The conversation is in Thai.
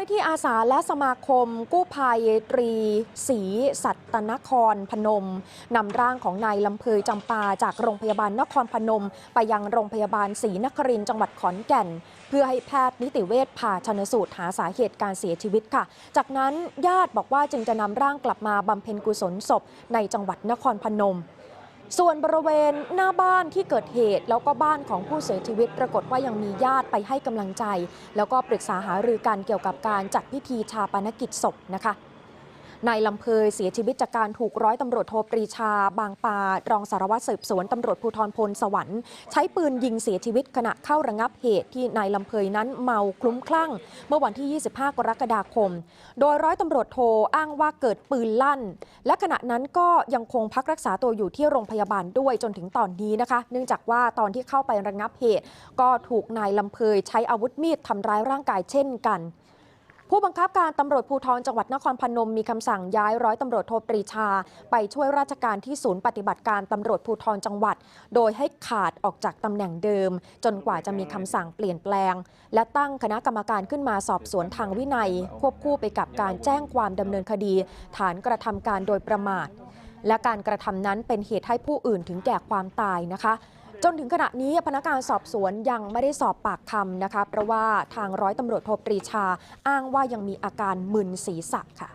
หน้าที่อาสาและสมาคม กู้ภัยตรีศรีสัตนครพนมนำร่างของนายลำเพยจำปาจากโรงพยาบาลนครพนม ไปยังโรงพยาบาลศรีนครินจังหวัดขอนแก่น เพื่อให้แพทย์นิติเวชผ่าชนสูตรหาสาเหตุการเสียชีวิตค่ะ จากนั้นญาติบอกว่าจึงจะนำร่างกลับมาบำเพ็ญกุศลศพในจังหวัดนครพนม ส่วนบริเวณหน้าบ้านที่เกิดเหตุ แล้วก็บ้านของผู้เสียชีวิตปรากฏว่ายังมีญาติไปให้กำลังใจ แล้วก็ปรึกษาหารือกันเกี่ยวกับการจัดพิธีชาปนกิจศพนะคะ นายลำเพยเสียชีวิตจากการถูกร้อยตำรวจโทปรีชา บางปารองสารวัตรสืบสวนตำรวจภูธรพลสวรรค์ใช้ปืนยิงเสียชีวิตขณะเข้าระงับเหตุที่นายลำเพยนั้นเมาคลุ้มคลั่ง เมื่อวันที่ 25 กรกฎาคม โดยร้อยตำรวจโทอ้างว่าเกิดปืนลั่น และขณะนั้นก็ยังคงพักรักษาตัวอยู่ที่โรงพยาบาลด้วยจนถึงตอนนี้นะคะ เนื่องจากว่าตอนที่เข้าไประงับเหตุ ก็ถูกนายลำเพยใช้อาวุธมีดทำร้ายร่างกายเช่นกัน ผู้บังคับการตำรวจภูธรจังหวัดนครพนมมีคำสั่งย้ายร้อยตำรวจโทปรีชา ไปช่วยราชการที่ศูนย์ปฏิบัติการตำรวจภูธรจังหวัด โดยให้ขาดออกจากตำแหน่งเดิม จนกว่าจะมีคำสั่งเปลี่ยนแปลง และตั้งคณะกรรมการขึ้นมาสอบสวนทางวินัย ควบคู่ไปกับการแจ้งความดำเนินคดี ฐานกระทำการโดยประมาทและการกระทำนั้นเป็นเหตุให้ผู้อื่นถึงแก่ความตายนะคะ จนถึงขณะนี้พนักงานสอบสวนยังไม่ได้สอบปากคำนะคะเพราะว่าทางร้อยตำรวจโทปรีชาอ้างว่ายังมีอาการมึนศีรษะค่ะ